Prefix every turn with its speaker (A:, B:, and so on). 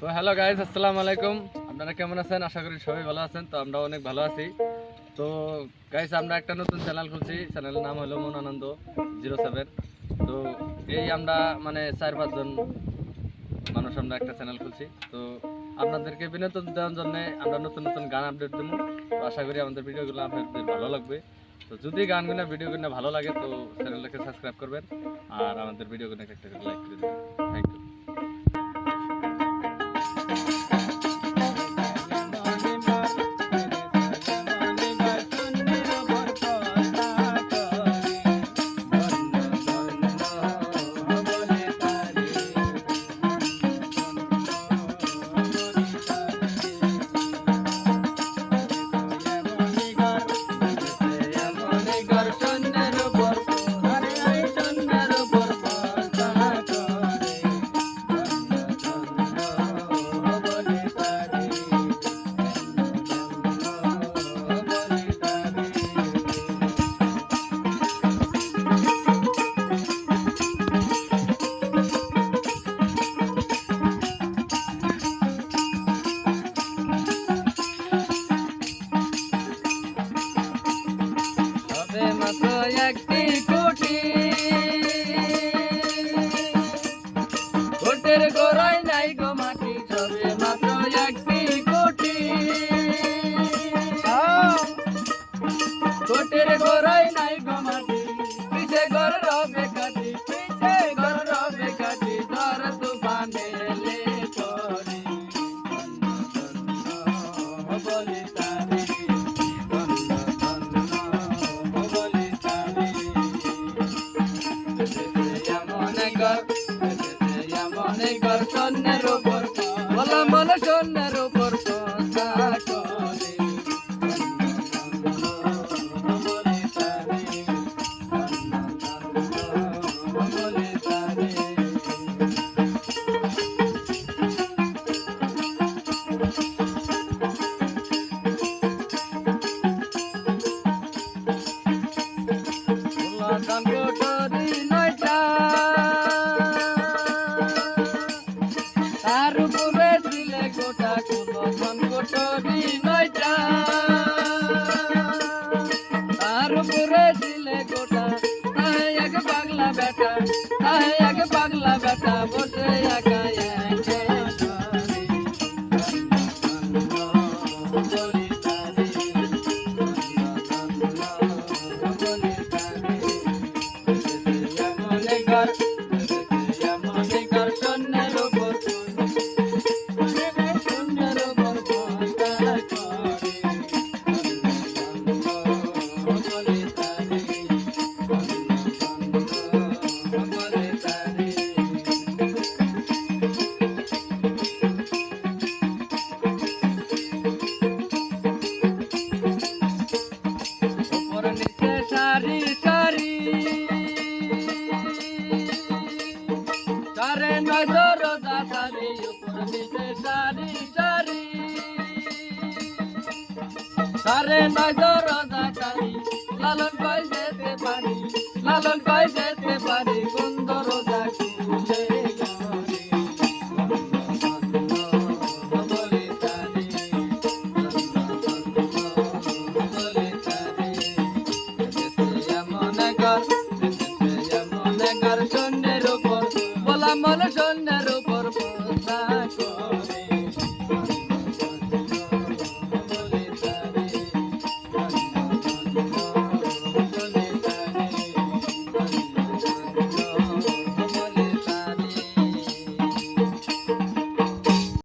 A: তো hello guys আসসালামু আলাইকুম। আপনারা কেমন আছেন? আশা করি সবাই ভালো আছেন, তো আমরা অনেক ভালো আছি। তো গাইজ আমরা একটা নতুন চ্যানেল খুলছি। চ্যানেলের নাম হলো মন আনন্দ জিরো সেভেন। তো এই আমরা মানে চার পাঁচজন মানুষ আমরা একটা চ্যানেল খুলছি। তো আপনাদেরকে বিনোদন দেওয়ার জন্য আমরা নতুন নতুন গান আপডেট দেবো। তো আশা করি আমাদের ভিডিওগুলো আপনাদের ভালো লাগবে। তো যদি গানগুলো, ভিডিওগুলো ভালো লাগে, তো চ্যানেলটাকে সাবস্ক্রাইব করবেন। আর আমাদের ভিডিওগুলো একটা লাইক করে দেবেন। থ্যাংক ইউ মাত্র একটি কোটি কোটের গোড়ায় নাই বলা উপর কথা করে দান কোটরি নয়টা তার উপরে দিলে গোটা। তাই এক পাগলা বেটা, তাই এক পাগলা বেটা, বসে একা একা উপর নজর দাদারি, উপর নিচে সারি সারি। সারে নজর দাদারি, লালন কয় যেতে পারি, লালন কয় যেতে পারি দাকি